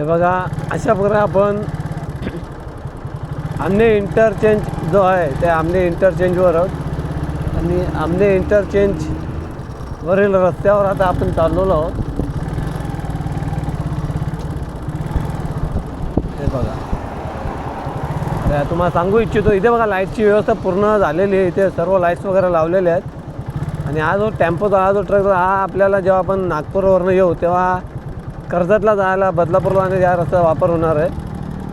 हे बघा अशा प्रकारे आपण आमने इंटरचेंज जो आहे त्या आमने इंटरचेंजवर आहोत. आणि आमने इंटरचेंजवरील रस्त्यावर आता आपण चाललेलो आहोत. हे बघा. तर तुम्हाला सांगू इच्छितो इथे बघा लाईटची व्यवस्था पूर्ण झालेली आहे. इथे सर्व लाईट्स वगैरे लावलेले आहेत. आणि हा जो टेम्पोचा हा जो ट्रक हा आपल्याला जेव्हा आपण नागपूरवरनं येऊ तेव्हा कर्जतला जायला बदलापूरला आणि या रस्ता वापर होणार आहे.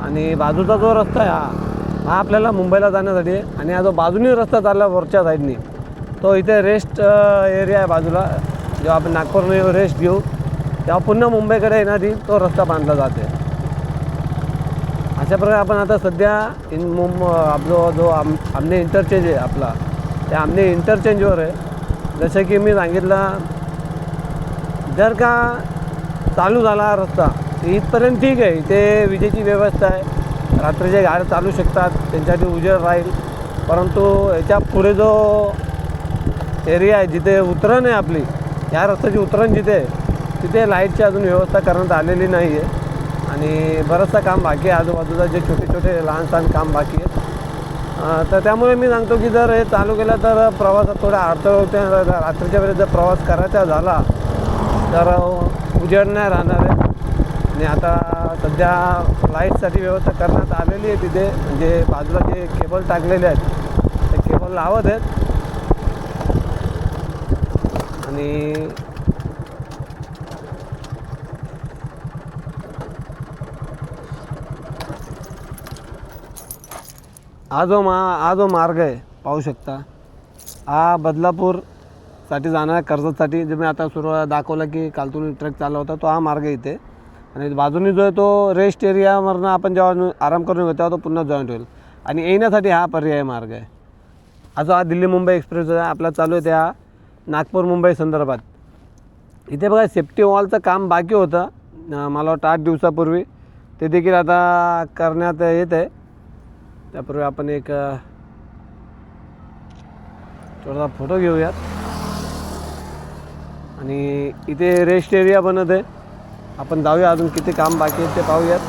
आणि बाजूचा जो रस्ता आहे हा हा आपल्याला मुंबईला जाण्यासाठी आहे. आणि हा जो बाजूनी रस्ता चालला वरच्या साईडनी तो इथे रेस्ट एरिया आहे बाजूला. जेव्हा आपण नागपूरने रेस्ट घेऊ तेव्हा पुन्हा मुंबईकडे येणारी तो रस्ता बांधला जाते. अशा प्रकारे आपण आता सध्या इन मुंब आपलो जो आम आमने इंटरचेंज आहे आपला त्या आमने इंटरचेंजवर आहे. जसं की मी सांगितलं जर का चालू झाला हा रस्ता. इथपर्यंत ठीक आहे. इथे विजेची व्यवस्था आहे. रात्रीचे गाड्या चालू शकतात. त्यांच्यासाठी उजेड राहील. परंतु याच्यापुढे जो एरिया आहे जिथे उतरण आहे आपली या रस्त्याची उतरण जिथे आहे तिथे लाईटची अजून व्यवस्था करण्यात आलेली नाही आहे आणि बरंचसं काम बाकी आहे. आजूबाजूला जे छोटे छोटे लहान सहान काम बाकी आहेत. तर त्यामुळे मी सांगतो की जर हे चालू केलं तर प्रवासात थोडा अडथळा होते रात्रीच्या वेळेस जर प्रवास करायचा झाला तर उजेड नाही राहणार आहे. आणि आता सध्या लाईटसाठी व्यवस्था करण्यात आलेली आहे तिथे. म्हणजे बाजूला जे केबल टाकलेले आहेत ते केबल लावत आहेत. आणि हा जो मा हा जो मार्ग आहे पाहू शकता. हा बदलापूर साठी जाणाऱ्या कर्जतसाठी जे मी आता सुरुवात दाखवलं की कालतून ट्रक चालला होता तो हा मार्ग इथे. आणि बाजूनी जो आहे तो रेस्ट एरियावरनं आपण जेव्हा आराम करून येऊ तेव्हा तो पुन्हा जॉईंट होईल. आणि येण्यासाठी हा पर्याय मार्ग आहे. असा हा दिल्ली मुंबई एक्सप्रेस आहे. आपला चालू आहे त्या नागपूर मुंबई संदर्भात. इथे बघा सेफ्टी वॉलचं काम बाकी होतं. मला वाटतं आठ दिवसापूर्वी. ते देखील आता करण्यात येत आहे. त्यापूर्वी आपण एक थोडासा फोटो घेऊयात. आणि इथे रेस्ट एरिया बनत आहे. आपण जाऊया अजून किती काम बाकी आहे ते पाहूयात.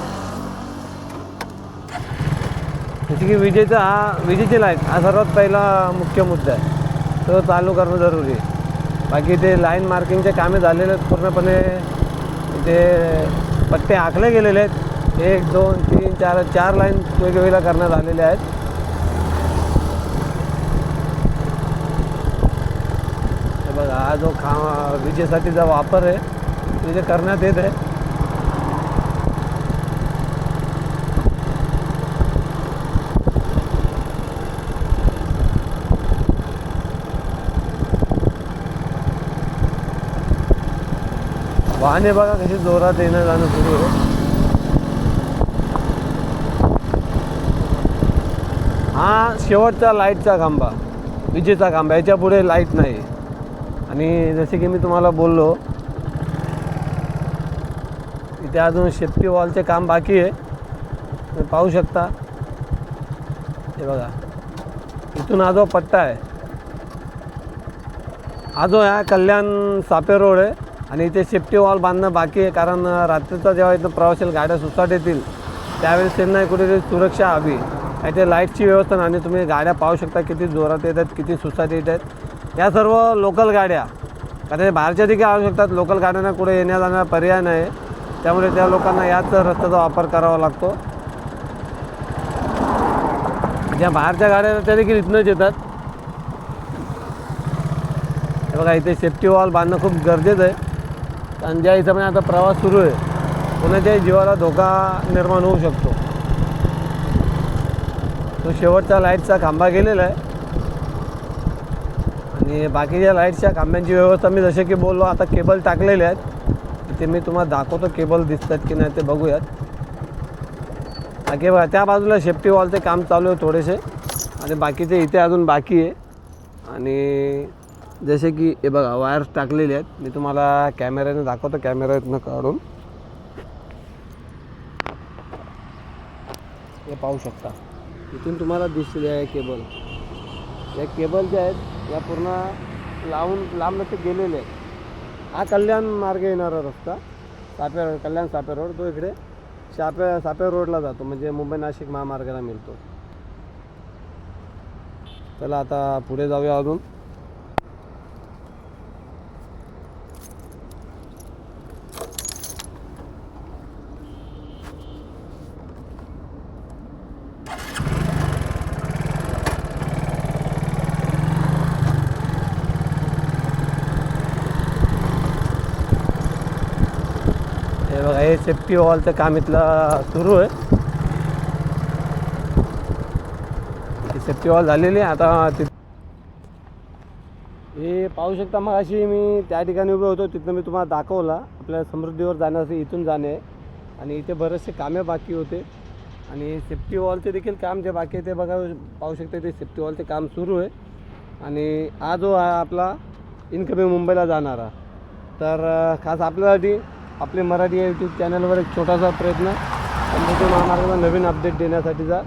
जसे की विजेचा हा विजेची लाइट हा सर्वात पहिला मुख्य मुद्दा आहे. तो चालू करणं जरुरी आहे. बाकी ते लाईन मार्किंगचे कामे झालेले आहेत पूर्णपणे. इथे पट्टे आखले गेलेले आहेत. एक दोन तीन चार चार लाईन वेगवेगळ्या करण्यात आलेल्या आहेत. बघा हा जो खा विजेसाठीचा वापर आहे तिथे करण्यात येत आहे. वाहने बघा कशी जोरात येणं जाणं सुरू आहे. हा शेवटचा लाईटचा खांबा विजेचा खांबा याच्यापुढे लाइट नाही. आणि जसे की मी तुम्हाला बोललो इथे अजून शेपटी वॉलचे काम बाकी आहे. तुम्ही पाहू शकता. हे बघा इथून हा जो पट्टा आहे हा जो आहे कल्याण सापे रोड आहे आणि इथे शेफ्टी वॉल बांधणं बाकी आहे कारण रात्रीचा जेव्हा इथं प्रवासी गाड्या सुसाट येतील त्यावेळेस त्यांना कुठेतरी सुरक्षा हवी. इथे लाईटची व्यवस्था नाही आणि तुम्ही गाड्या पाहू शकता किती जोरात येत आहेत किती सुसाट येत आहेत. या सर्व लोकल गाड्या कारण बाहेरच्या देखील आणू शकतात. लोकल गाड्यांना कुठे येण्या जाण्याचा पर्याय नाही. त्यामुळे त्या लोकांना याच रस्त्याचा वापर करावा लागतो. ज्या बाहेरच्या गाड्या त्या देखील इथनंच येतात. बघा इथे सेफ्टी वॉल बांधणं खूप गरजेचं आहे. आणि ज्या हिशोबाने आता प्रवास सुरू आहे कोणाच्याही जीवाला धोका निर्माण होऊ शकतो. तो शेवटचा लाईटचा खांबा गेलेला आहे. आणि बाकीच्या लाईटच्या खांब्यांची व्यवस्था मी जसे की बोललो आता केबल टाकलेले आहेत. ते मी तुम्हाला दाखवतो केबल दिसतात की नाही ते बघूयात. बाकी बघा त्या बाजूला सेफ्टी वॉलचे काम चालू आहे थोडेसे. आणि बाकीचे इथे अजून बाकी आहे. आणि जसे की हे बघा वायर्स टाकलेले आहेत. मी तुम्हाला कॅमेऱ्याने दाखवतो कॅमेऱ्यातनं काढून. हे पाहू शकता. इथून तुम्हाला दिसले आहे केबल. या केबल ज्या आहेत या पूर्ण लावून लांब ते गेलेले आहेत. हा कल्याण मार्ग येणारा रस्ता सापे कल्याण सापे रोड तो इकडे सापे साप्या रोडला जातो म्हणजे मुंबई नाशिक महामार्गाला मिळतो. चला आता पुढे जाऊया अजून. हे बघा हे सेफ्टी वॉलचं काम इथलं सुरू आहे. सेफ्टी वॉल झालेली आहे. आता ति हे पाहू शकता मग अशी मी त्या ठिकाणी उभे होतो. तिथनं मी तुम्हाला दाखवला. आपल्या समृद्धीवर जाण्यासाठी इथून जाणे आहे. आणि इथे बरेचसे कामे बाकी होते. आणि सेफ्टी वॉलचे देखील काम जे बाकी आहे ते बघा पाहू शकता ते सेफ्टी वॉलचे काम सुरू आहे. आणि हा जो आहे आपला इनकमिंग मुंबईला जाणारा. तर खास आपल्यासाठी आपले मराठी यूट्यूब चॅनलवर एक छोटासा प्रयत्न. समृद्धी महामार्गाला नवीन अपडेट देण्यासाठीचा.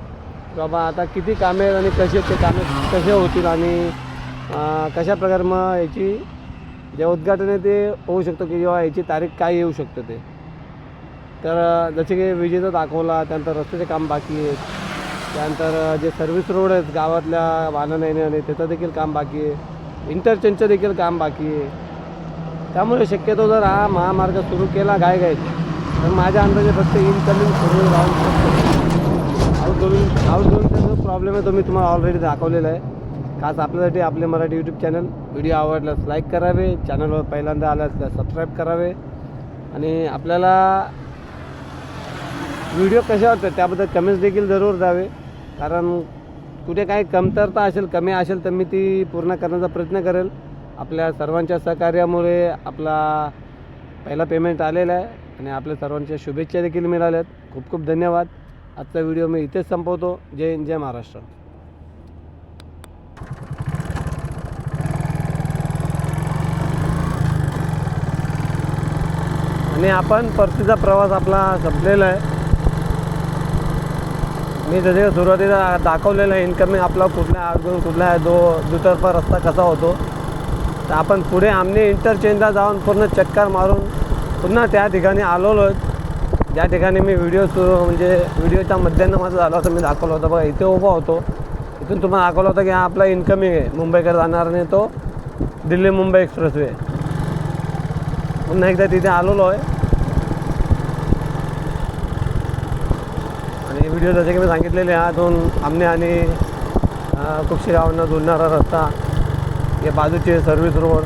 बाबा आता किती कामे आहेत आणि कसे ते कामे कसे होतील आणि कशा प्रकारे मग याची जे उद्घाटन आहे ते होऊ शकतं की जेव्हा याची तारीख काय येऊ शकतं ते. तर जसे की विजेचा दाखवला त्यानंतर रस्त्याचे काम बाकी आहेत. त्यानंतर जे सर्व्हिस रोड आहेत गावातल्या वाहनं येणे आणि त्याचं देखील काम बाकी आहे. इंटरचेंजचं देखील काम बाकी आहे. त्यामुळे शक्यतो जर हा महामार्ग सुरू केला गाय गायत तर माझ्या अंदाजे फक्त इनकमिंग सुरू राहून आउटगोईंग आउटगोईंगचा जो प्रॉब्लेम आहे तो मी तुम्हाला ऑलरेडी दाखवलेला आहे. खास आपल्यासाठी आपले मराठी यूट्यूब चॅनल व्हिडिओ आवडल्यास लाईक करावे चॅनलवर पहिल्यांदा आल्यास तर सबस्क्राईब करावे. आणि आपल्याला व्हिडिओ कशा होतात त्याबद्दल कमेंट्स देखील जरूर द्यावे. कारण कुठे काही कमतरता असेल कमी असेल तर मी ती पूर्ण करण्याचा प्रयत्न करेल. आपल्या सर्वांच्या सहकार्यामुळे आपला पहिला पेमेंट आलेला आहे आणि आपल्या सर्वांच्या शुभेच्छा देखील मिळाल्यात. खूप खूप धन्यवाद. आजचा व्हिडिओ मी इथेच संपवतो. जय हिंद जय महाराष्ट्र. आणि आपण परतीचा प्रवास आपला संपलेला आहे. मी जसे सुरुवातीला दाखवलेलं आहे इन्कमिंग आपला कुठल्या कुठला कुठल्या दो दुतर्फा रस्ता कसा होतो तर आपण पुढे आमने इंटरचेंजला जाऊन पूर्ण चक्कर मारून पुन्हा त्या ठिकाणी आलेलो आहे ज्या ठिकाणी मी व्हिडिओ सुरू म्हणजे व्हिडिओच्या मध्यानं माझा झाला होता मी दाखवलं होतं. बघा इथे उभा होतो. इथून तुम्हाला दाखवलं होतं की हा आपला इन्कमिंग आहे. मुंबईकडे जाणार नाही तो. दिल्ली मुंबई एक्सप्रेसवे पुन्हा एकदा तिथे आलेलो आहे. आणि व्हिडिओ जसे की मी सांगितलेले हा दोन आमने आणि कुक्षी गावांना जोडणारा रस्ता. या बाजूचे सर्व्हिस रोड